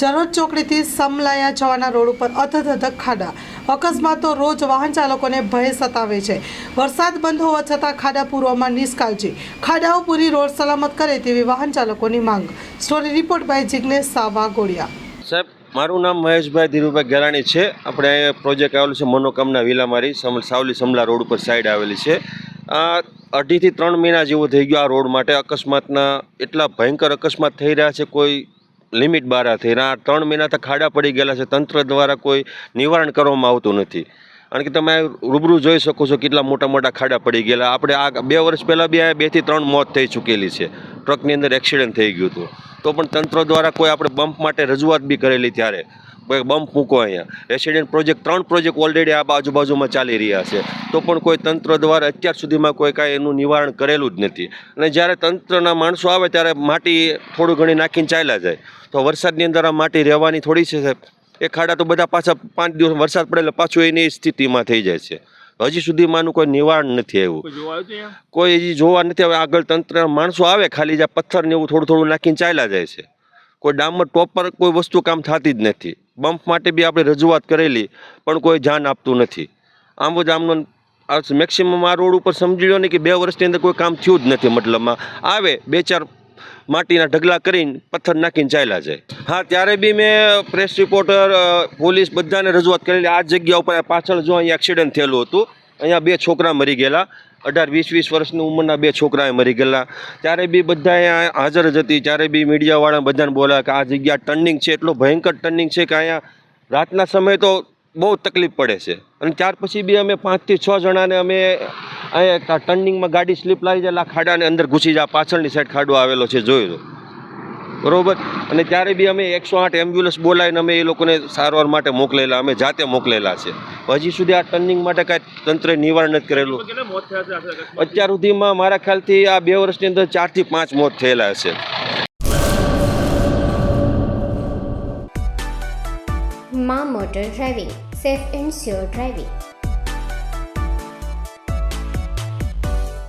જરોજ ચોકડીથી સમલાયા જવાના રોડ ઉપર અધધધક ખાડા. અકસ્માતો રોજ વાહન ચાલકોને ભય સતાવે છે. વરસાદ બંધ હોવા છતાં ખાડા પૂરવામાં નિષ્કાળજી. ખાડાઓ પૂરી રોડ સલામત કરે તેવી વાહન ચાલકોની માંગ. Story report by Jignesh Savagoliya. સાહેબ, મારું નામ મહેશભાઈ ધીરુભાઈ ગેરાણી છે. આપણે અહીંયા પ્રોજેક્ટ આવેલું છે મનોકામના વિલામારી સાવલી સમલા રોડ ઉપર સાઈડ આવેલી છે. આ અઢીથી ત્રણ મહિના જેવો થઈ ગયો આ રોડ માટે અકસ્માતના. એટલા ભયંકર અકસ્માત થઈ રહ્યા છે કોઈ લિમિટ બહાર હતી રહ્યા આ ત્રણ મહિના તો ખાડા પડી ગયેલા છે. તંત્ર દ્વારા કોઈ નિવારણ કરવામાં આવતું નથી. કારણ કે તમે રૂબરૂ જોઈ શકો છો કેટલા મોટા મોટા ખાડા પડી ગયેલા. આપણે આ બે વર્ષ પહેલાં બી આ બેથી ત્રણ મોત થઈ ચૂકેલી છે. ટ્રકની અંદર એક્સિડન્ટ થઈ ગયું હતું. તો પણ તંત્ર દ્વારા કોઈ આપણે બમ્પ માટે રજૂઆત બી કરેલી ત્યારે. કોઈ બમ્પ મૂકો અહીંયા. રેસિડેન્ટ પ્રોજેક્ટ, ત્રણ પ્રોજેક્ટ ઓલરેડી આ આજુબાજુમાં ચાલી રહ્યા છે. તો પણ કોઈ તંત્ર દ્વારા અત્યાર સુધીમાં કોઈ કાંઈ એનું નિવારણ કરેલું જ નથી. અને જ્યારે તંત્રના માણસો આવે ત્યારે માટી થોડું ઘણી નાખીને ચાલ્યા જાય. તો વરસાદની અંદર આ માટી રહેવાની થોડી છે સાહેબ. એ ખાડા તો બધા પાછા પાંચ દિવસ વરસાદ પડે એટલે પાછું એની સ્થિતિમાં થઈ જાય છે. હજી સુધી માનું કોઈ નિવારણ નથી આવ્યું. કોઈ હજી જોવા નથી આવે આગળ તંત્ર માણસો આવે ખાલી જ્યાં પથ્થર ને એવું થોડું થોડું નાખીને ચાલ્યા જાય છે. કોઈ ડામર ટોપ પર કોઈ વસ્તુ કામ થતી જ નથી. બમ્પ માટે બી આપણે રજૂઆત કરેલી પણ કોઈ ધ્યાન આપતું નથી. આમ જ આમનો મેક્સિમમ આ રોડ ઉપર સમજી લો ને કે બે વર્ષની અંદર કોઈ કામ થયું જ નથી મતલબમાં. આવે બે ચાર માટીના ઢગલા કરીને પથ્થર નાખીને ચાલ્યા જાય. હા, ત્યારે બી મેં પ્રેસ રિપોર્ટર પોલીસ બધાને રજૂઆત કરેલી. આ જગ્યા ઉપર પાછળ જો અહીંયા એક્સિડન્ટ થયેલું હતું, અહીંયા બે છોકરા મરી ગયેલા. અઢાર, વીસ વીસ વર્ષની ઉંમરના બે છોકરાએ મરી ગયેલા. ત્યારે બી બધા અહીંયા હાજર જ હતી. ત્યારે બી મીડિયાવાળા બધાને બોલ્યા કે આ જગ્યા ટર્નિંગ છે, એટલો ભયંકર ટર્નિંગ છે કે અહીંયા રાતના સમયે તો બહુ તકલીફ પડે છે. અને ત્યાર પછી બી અમે પાંચથી છ જણાને અમે અહીંયા ટર્નિંગમાં ગાડી સ્લીપ લાવી જાય એટલે આ ખાડાને અંદર ઘૂસી જાય. પાછળની સાઈડ ખાડો આવેલો છે જોયું બરોબર? અને ત્યારે બી અમે એકસો આઠ એમ્બ્યુલન્સ બોલાવીને અમે એ લોકોને સારવાર માટે મોકલેલા અમે જાતે મોકલેલા છે. હજી સુધી આ ટર્નિંગ માટે કાંઈ તંત્રે નિવારણ નથી કરેલું. અત્યાર સુધીમાં મારા ખ્યાલથી આ બે વર્ષની અંદર ચારથી પાંચ મોત થયેલા છે. મા motor driving safe and sure driving.